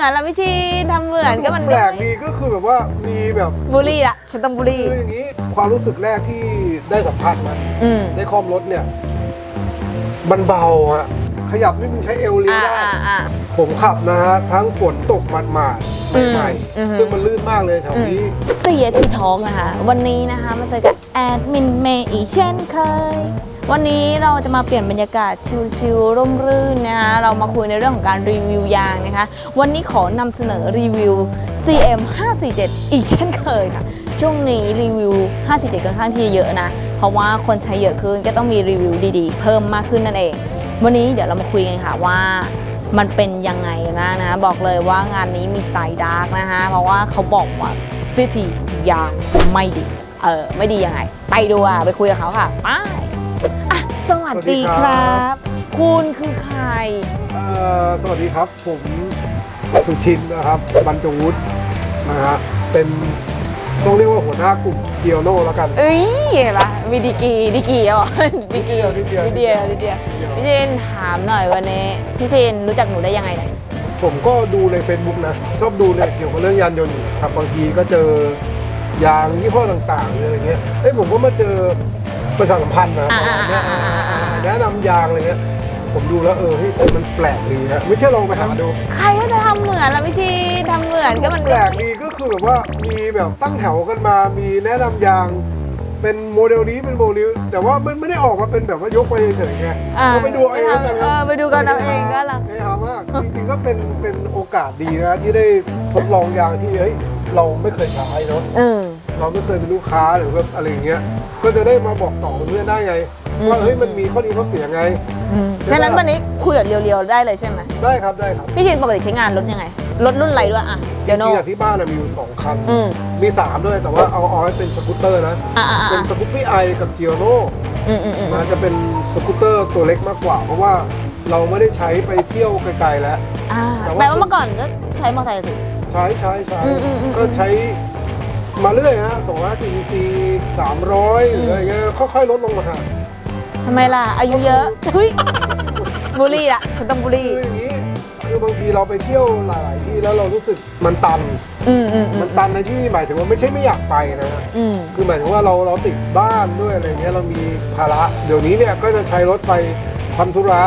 มือนละพี่ชินทำเหมือนก็มันแปลกดีก็คือแบบว่ามีแบบบุรีละฉันต้องบุรี คืออย่างนี้ความรู้สึกแรกที่ได้สัมผัสมันอืมได้คล่อมรถเนี่ยมันเบาฮะขยับนี่มึงใช้เอวเลี้ยวอ่าได้ อ่าอ่า ผมขับนะฮะ ทั้งฝนตกหมาดๆใหม่อืมอืม ๆซึ่งมันลื่นมากเลยแถวนี้ เสียที่ท้องนะคะ วันนี้นะคะมาเจอกับแอดมินเมย์อีกเช่นเคย วันนี้เราจะมาเปลี่ยนบรรยากาศชิลๆร่มรื่นนะคะเรามาคุยในเรื่องของการรีวิวยางนะคะ วันนี้ขอนำเสนอรีวิว CM 547อีกเช่นเคยค่ะ ช่วงนี้รีวิว 547ค่อนข้างที่จะเยอะนะ เพราะว่าคนใช้เยอะขึ้นก็ต้องมีรีวิวดีๆ เพิ่มมากขึ้นนั่นเอง วันนี้เดี๋ยวเรามาคุยกันค่ะว่ามันเป็นยังไงนะคะบอกเลยว่างานนี้มีสายดาร์กนะคะเพราะว่าเขาบอกว่าซิทียางไม่ดี เออไม่ดียังไง ไปดูอะไปคุยกับเขาค่ะไป วัสดีคสวัสดีครัรับบคุณคือใคร เอ่อสวัสดีครับผมสุชินนะครับบรรจงวุฒินะฮะเป็นต้องเรียกว่าหัวหน้ากลุ่มเกียวโน่แล้วกัน เอ้ยเห็นปะมีดีกรีดีกรีเหรอดีกรีนิดเดียวนินิดดเดีเดียยววนิดเดียวเดียวพี่ชินถามหน่อยวันนี้พี่ชินรู้จักหนูได้ยังไงเนี่ย ผมก็ดูใน Facebook นะ ชอบดูเนี่ยเกี่ยวกับเรื่องยานยนต์อยู่ครับบางทีก็เจอยางยี่ห้อต่างๆหรืออะไรเงี้ยเอ้ยผมก็มาเจอประชาสัมพันธ์นะอ่าอ่าอ่าอ่าอ่า แนะนำยางอะไรเงี้ยผมดูแล้วเออเฮ้ยมันแปลกดีนะไม่เชื่อลองไปหาดู ใครก็จะทำเหมือนละพี่ชินทำเหมือนก็มันแปลกดีก็คือแบบว่ามีแบบตั้งแถวกันมา มีแนะนำยาง เป็นโมเดลนี้เป็นโมเดลแต่ว่ามันไม่ได้ออกมาเป็นแบบว่ายกไปเฉยๆไงอ่าก็ไปดูเอาเองแล้วกันเออไปดูกันเอาเองก็แล้วเฮฮามากจริงๆก็เป็นเป็นโอกาสดีนะที่ได้ทดลองยางที่เฮ้ยเราไม่เคยใช้เนาะ เออ เราไม่เคยเป็นลูกค้าหรือแบบอะไรอย่างเงี้ย ก็จะได้มาบอกต่อเพื่อนได้ไงอืม ว่าเฮ้ยมันมีข้อดีข้อเสียไงฉะนั้นวันนี้คุยแบบเรียวๆได้เลยใช่ไหมได้ครับได้ครับพี่ชินปกติใช้งานรถยังไงรถรุ่นอะไรด้วยอะเจจโน่ริงๆอะที่บ้านอะมีอยู่สองคันอืมมีสามด้วยแต่ว่าเอาเอาให้เป็นสกูตเตอร์นะอ่าอ่าเป็นอ่าสกูปปี้ไอกับเจียโน่อืมอืมอืมมันจะเป็นสกูตเตอร์ตัวเล็กมากกว่า เพราะว่าเราไม่ได้ใช้ไปเที่ยวไกลๆแล้วอ่าแต่ว่าแปลว่าเมื่อก่อนก็ใช้มอเตอร์ไซค์สิใช้ใช้ใช้อืมอืมอืมก็ใช้มาเรื่อยฮะสองร้อยสี่ซีสามร้อยหรืออะไรเงี้ยค่อยๆลดลงมาฮะ ทำไมล่ะ อายุเยอะเฮ้ยบุรีละฉันต้องบุรีคืออย่างนี้คือบางทีเราไปเที่ยวหลายๆที่แล้วเรารู้สึกมันตัน อืมอืมอืมัมนตันในที่นี่หมายถึงว่าไม่ใช่ไม่อยากไปนะฮะอืมคือหมายถึงว่าเราเราติดบ้านด้วยอะไรเงี้ยเรามีภาระเดี๋ยวนี้เนี่ยก็จะใช้รถไปทำธุระ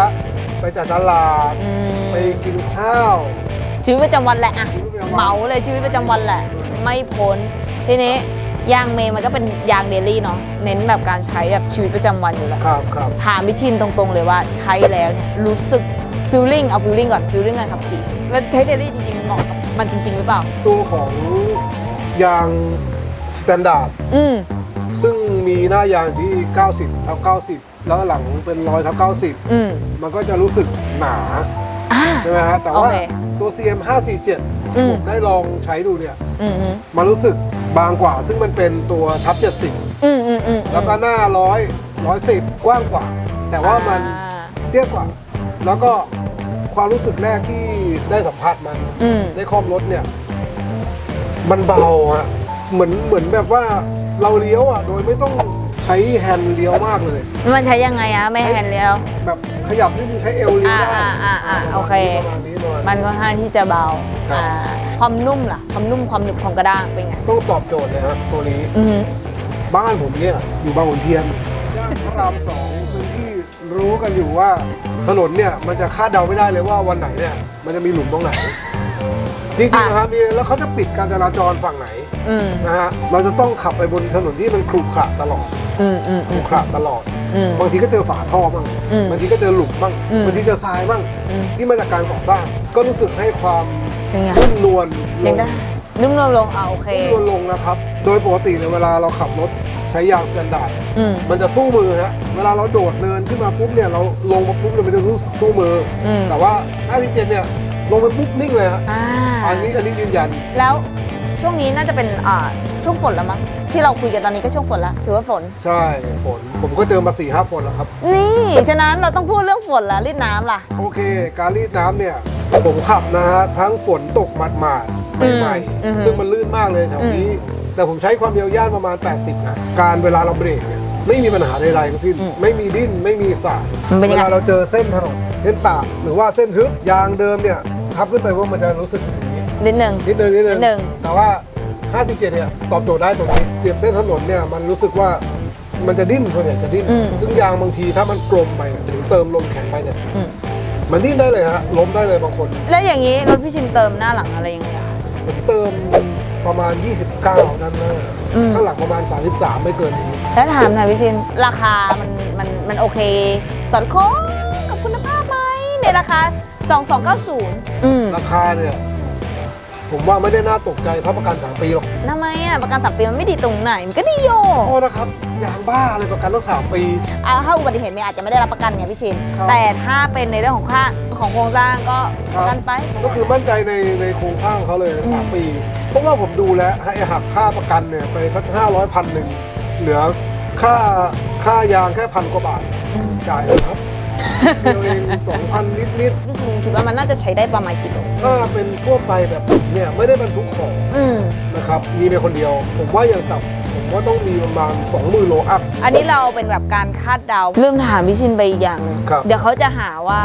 ไปจัดตลาดอืมไปกินข้าว ชีวิตประจำวันแหละอะชีวิตประจำวัน เหมาเลยชีวิตประจำวันแหละ ไม่พ้นทีนี้ ยางเมย์มันก็เป็นยางเดลี่เนาะเน้นแบบการใช้แบบชีวิตประจำวันอยู่แล้วครับครับถามพี่ชินตรงๆเลยว่าใช้แล้วเนี่ยรู้สึกฟิลลิ่งเอาฟิลลิ่งก่อนฟิลลิ่งการขับขี่แล้วใช้เดลี่จริงๆเหมาะกับมันจริง ๆ หรือเปล่า ตัวของยางสแตนดาร์ดอืมซึ่งมีหน้ายางที่ 90เท่า90 แล้วหลังเป็นร้อยเท่า90อืมมันก็จะรู้สึกหนาอ่า ใช่ไหมฮะแต่ว่าโอเคตัว CM 547อืที่มผมได้ลองใช้ดูเนี่ย อืมอืมมันรู้สึก บางกว่าซึ่งมันเป็นตัวทับ70อืมอืมอืมแล้วก็หน้าร้อยร้อยสิบกว้างกว่า แต่ว่ามันอ่าเตี้ยกว่า แล้วก็ความรู้สึกแรกที่ได้สัมผัสมัน อืมได้คล่อมรถเนี่ย มันเบาอะเหมือนเหมือนแบบว่าเราเลี้ยวอะโดยไม่ต้องใช้แฮนด์เลี้ยวมากเลย มันใช้ยังไงอะไม่แฮนด์เลี้ยวแบบขยับนี่มันใช้เอวเลี้ยวได้อ่าอ่าอ่าโอเค ประมาณนี้ประ มาณมันี้นค่อนข้างที่จะเบาครับ อ่าความนุ่มล่ะ ความนุ่มความหนึบความกระด้างเป็นไงต้องตอบโจทย์เลยฮะตัวนี้ อือหือ บ้านผมเนี่ยอยู่บางขุนเทียนย่านพระรามสองพื้นที่รู้กันอยู่ว่าถนนเนี่ยมันจะคาดเดาไม่ได้เลยว่าวันไหนเนี่ยมันจะมีหลุมตรงไหน จริงๆนะครับมีแล้วเขาจะปิดการจราจรฝั่งไหนอืมนะฮะเราจะต้องขับไปบนถนนที่มันขรุขระตลอดอืมอืมขอืรุมขระตลอด อืม บางทีก็เจอฝาท่อบ้างอืม บางทีก็เจอหลุมบ้างอืมบางทีเจอทรายบ้างอืม ที่มาจากการก่อสร้าง ก็รู้สึกให้ความเป็นไงนุ่มนวลลยังงได้นุ่มนวลลงอ่าโอเค นุ่มนวลลงนะครับ โดยปกติเนี่ยเวลาเราขับรถใช้ยางสแตนดาร์ดอืม มันจะสู้มือฮะเวลาเราโดดเนินขึ้นมาปุ๊บเนี่ยเราลงมาปุ๊บเนี่ยมันจะสู้สู้มือออืมแต่ว่า57เนี่ยลงไปปุ๊บนิ่งเลยฮะอ่าอันนี้อันนี้ยืนยัน แล้ว ช่วงนี้น่าจะเป็นอ่าช่วงฝนแล้วมั้งที่เราคุยกันตอนนี้ก็ช่วงฝนแล้วถือว่าฝน ใช่ฝนผมก็เจอมา4ี่ห้าฝนแล้วครับ นี่ฉะนั้นเราต้องพูดเรื่องฝนแล้วรีดน้ำล่ะ โอเค การรีดน้ำเนี่ยผมขับนะฮะทั้งฝนตกหมาดหมาดๆอืมใหม่อือฮึๆซึ่งมันลื่นมากเลยแถวนี้ แต่ผมใช้ความเร็วย่านประมาณ 80นะการเวลาเราเบรกเนี่ยไม่มีปัญหาใดๆทั้งสิ้นอืมไม่มีดิ้นไม่มีสายมันเป็นยังไงเวลาเราเจอเส้นถนนเส้นปากหรือว่าเส้นทึบยางเดิมเนี่ยทับขึ้นไปว่ามันจะรู้สึกอย่าง นี้นิดหนึ่งนิดนึงนิดนึนิดนึง แต่ว่า 57 เนี่ยตอบโจทย์ได้ตรงนี้เสียบเส้นถนนเนี่ยมันรู้สึกว่ามันจะดิ้นส่วนใหญ่จะดิ้นอืม ซึ่งยางบางทีถ้ามันกลมไปหรือเติมลมแข็งไปเนี่ยอืมมันดิ้นได้เลยฮะล้มได้เลยบางคนแล้วอย่างนี้รถพี่ชินเติมหน้าหลังอะไรยังไงอะคะ ผมเติมประมาณ 29 นั่นนะอืม ข้างหลังประมาณ 33 ไม่เกินนี้แล้วถามหน่อยพี่ชินราคามันมันมันโอเค สอดคล้องกับคุณภาพไหมในราคา 2290 อืม ราคาเนี่ย ผมว่าไม่ได้น่าตกใจเท่าประกัน3ปีหรอกทำไมอะประกันสามปีมันไม่ดีตรงไหนมันก็ดีโยโทษนะครับยางบ้าอะไรประกันตั้ง3ปี อะถ้าอุบัติเหตุเมย์อาจจะไม่ได้รับประกันไงพี่ชิน ครับ แต่ถ้าเป็นในเรื่องของค่าของโครงสร้างก็ประกันไป ก็คือมั่นใจในในโครงสร้างเขาเลยอืม สามปี เพราะว่าผมดูแล้วให้หักค่าประกันเนี่ยไปสักห้าร้อยพันหนึ่งเหลือค่าค่ายางแค่พันกว่าบาทอืมจ่ายเลยครับ เดียวเองสองพันนิดนิดพี่ชินคิดว่ามันน่าจะใช้ได้ประมาณกี่โลๆถ้าเป็นทั่วไปแบบผมเนี่ยไม่ได้บรรทุกของอืม นะครับ มีในคนเดียว ผมว่าอย่างต่ำผมว่าต้องมีประมาณ2 0 0 0 0โลอัพ อันนี้เราเป็นแบบการคาดเดาลืมถามพี่ชินไปอีกอย่างหนึงครับ เดี๋ยวเขาจะหาว่า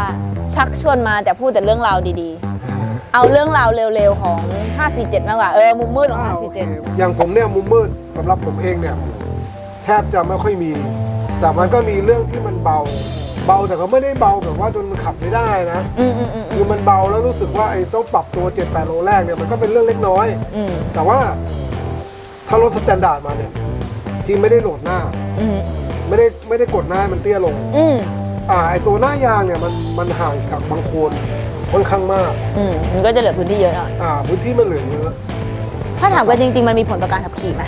ชักชวนมาแต่พูดแต่เรื่องราวดีๆ เอาเรื่องราวเร็วๆของ 547 มากกว่า เออ มุมมืดของอ่าโอเค547 อย่างผมเนี่ยมุมมืดสำหรับผมเองเนี่ย แทบจะไม่ค่อยมี แต่มันก็มีเรื่องที่มันเบา เบาแต่ก็ไม่ได้เบาแบบว่าจนมันขับไม่ได้นะ อืมอืมอืมคือมันเบาแล้วรู้สึกว่าไอ้ต้องปรับตัว 7 8 โลแรกเนี่ยมันก็เป็นเรื่องเล็กน้อย อืมแต่ว่าถ้ารถสแตนดาร์ดมาเนี่ยที่ไม่ได้โหลดหน้า อืมไม่ได้ไม่ได้กดหน้าให้มันเตี้ยลง อืมอ่าไอ้ตัวหน้ายางเนี่ยมันมันห่างกับบางโคนค่อนข้างมาก อืมมันก็จะเหลือพื้นที่เยอะหน่อยอ่าพื้นที่มันเหลือเยอะถ้าถามกันจริง ๆ มันมีผลต่อการขับขี่ไหม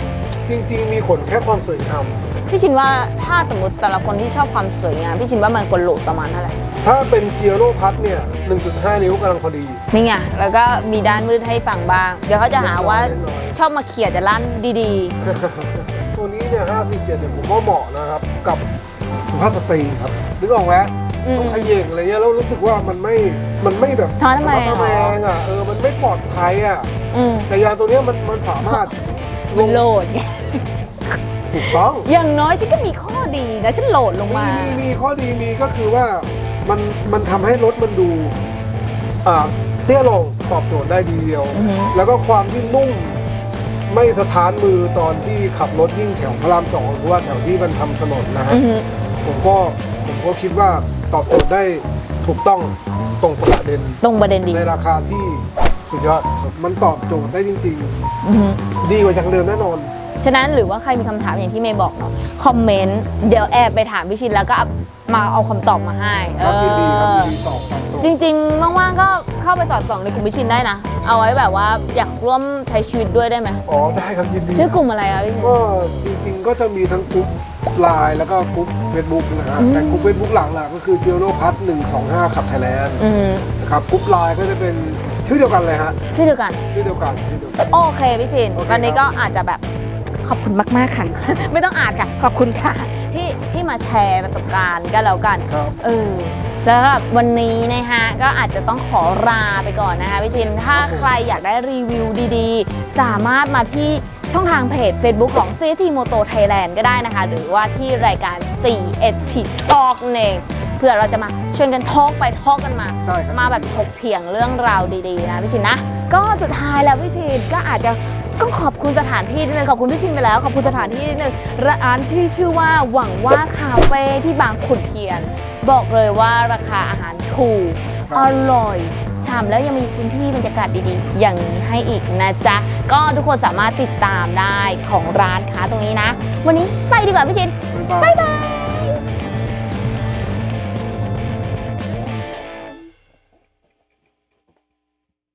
จริง ๆ มีผลแค่ความสวยงามพี่ชินว่าถ้าสมมติแต่ละคนที่ชอบความสวยงามพี่ชินว่ามันควรโหลดประมาณเท่าไหร่ถ้าเป็นเกียร์โรพัทเนี่ย 1.5 นิ้วกำลังพอดี นี่ไงแล้วก็มีด้านมืดให้ฟังบ้าง เดี๋ยวเขาจะหาว่าเล็กน้อยชอบมาเขียดแต่ร้านดีตัวนี้เนี่ย547เนี่ยผมว่าเหมาะนะครับ กับสุภาพสตรีครับนึกออกไหมๆอืมต้องขย่งอะไรเงี้ยแล้วรู้สึกว่ามันไม่มันไม่แบบทำไมอะระแวงอะเออมันไม่ปลอดภัยอะ อืมแต่ยางตัวเนี้ยมันมันสามารถลมันงโหลดไง ถูกต้องอย่างน้อยฉันก็มีข้อดีนะฉันโหลดลงมีมา มีมีข้อดีมีก็คือว่ามันมันทำให้รถมันดูอ่าเตี้ยลงตอบโจทย์ได้ดีเดียว อือฮึ แล้วก็ความที่นุ่มไม่สะท้านมือตอนที่ขับรถยิ่งแถวพระรามสองหรือว่าแถวที่มันทำถนนนะฮะ อือหือผมก็ผมก็คิดว่าตอบโจทย์ได้ถูกต้องตรงประเด็นตรงประเด็นดีในราคาที่สุดยอด มันตอบโจทย์ได้จริงอือหือๆดีกว่าอย่างเดิมแน่นอน ฉะนั้นหรือว่าใครมีคำถามอย่างที่เมย์บอกเนาะคอมเมนต์เดี๋ยวแอบไปถามพี่ชินแล้วก็เอามาเอาคำตอบมาให้ครับยินดีครับเอยิอนดีตอบตอบตรง จริงๆ ว่างๆ ก็เข้าไปสอดส่องในกลุ่มพี่ชินได้นะ เอาไว้แบบว่าอยากร่วมใช้ชีวิตด้วยได้ไหม อ๋อได้ครับยินดีชื่อกลุ่มอะไรอะพี่ชิน ก็จริงๆก็จะมีทั้งกลุ่มไลน์แล้วก็กลุ่มเฟซบุ๊กนะฮะอืม แต่กลุ่มเฟซบุ๊กหลักๆก็คือเจโรพัทหนึ่งสองห้าขับไทยแลนด์อือหือนะครับกลุ่มไลน์ก็จะเป็นชื่อเดียวกันเลยฮะชื่อเดียวกัน ชื่อเดียวกันชื่อเดียวกัน โอเคพี่ชิน โอเควันนี้ครับก็อาจจะแบบ ขอบคุณมาก ๆ ค่ะ ไม่ต้องอ่านค่ะ ขอบคุณค่ะ ที่ที่มาแชร์ประสบการณ์กันแล้วกันครับ เออแล้วสำหรับวันนี้นะคะก็อาจจะต้องขอลาไปก่อนนะคะพี่ชิน ถ้าใครอยากได้รีวิวดีๆ สามารถมาที่ช่องทางเพจ Facebook ของ CT Moto Thailand ก็ได้นะคะ หรือว่าที่รายการ CT Talk นั่นเองเพื่อเราจะมาชวนกันทอกไปทอกกันมา ได้ครับ มาแบบถกเถียงเรื่องราวดีๆนะพี่ชินนะ ก็สุดท้ายแล้วพี่ชินก็อาจจะ ต้องขอบคุณสถานที่นิดนึงขอบคุณพี่ชินไปแล้ว ขอบคุณสถานที่นิดนึงร้านที่ชื่อว่าหวังว่าคาเฟ่ที่บางขุนเทียน บอกเลยว่าราคาอาหารถูกครับอร่อยชามแล้วยังมีพื้นที่บรรยากาศดีๆ อย่างนี้ให้อีกนะจ๊ะ ก็ทุกคนสามารถติดตามได้ของร้านค้าตรงนี้นะ วันนี้ไปดีกว่าพี่ชิน บ๊ายบาย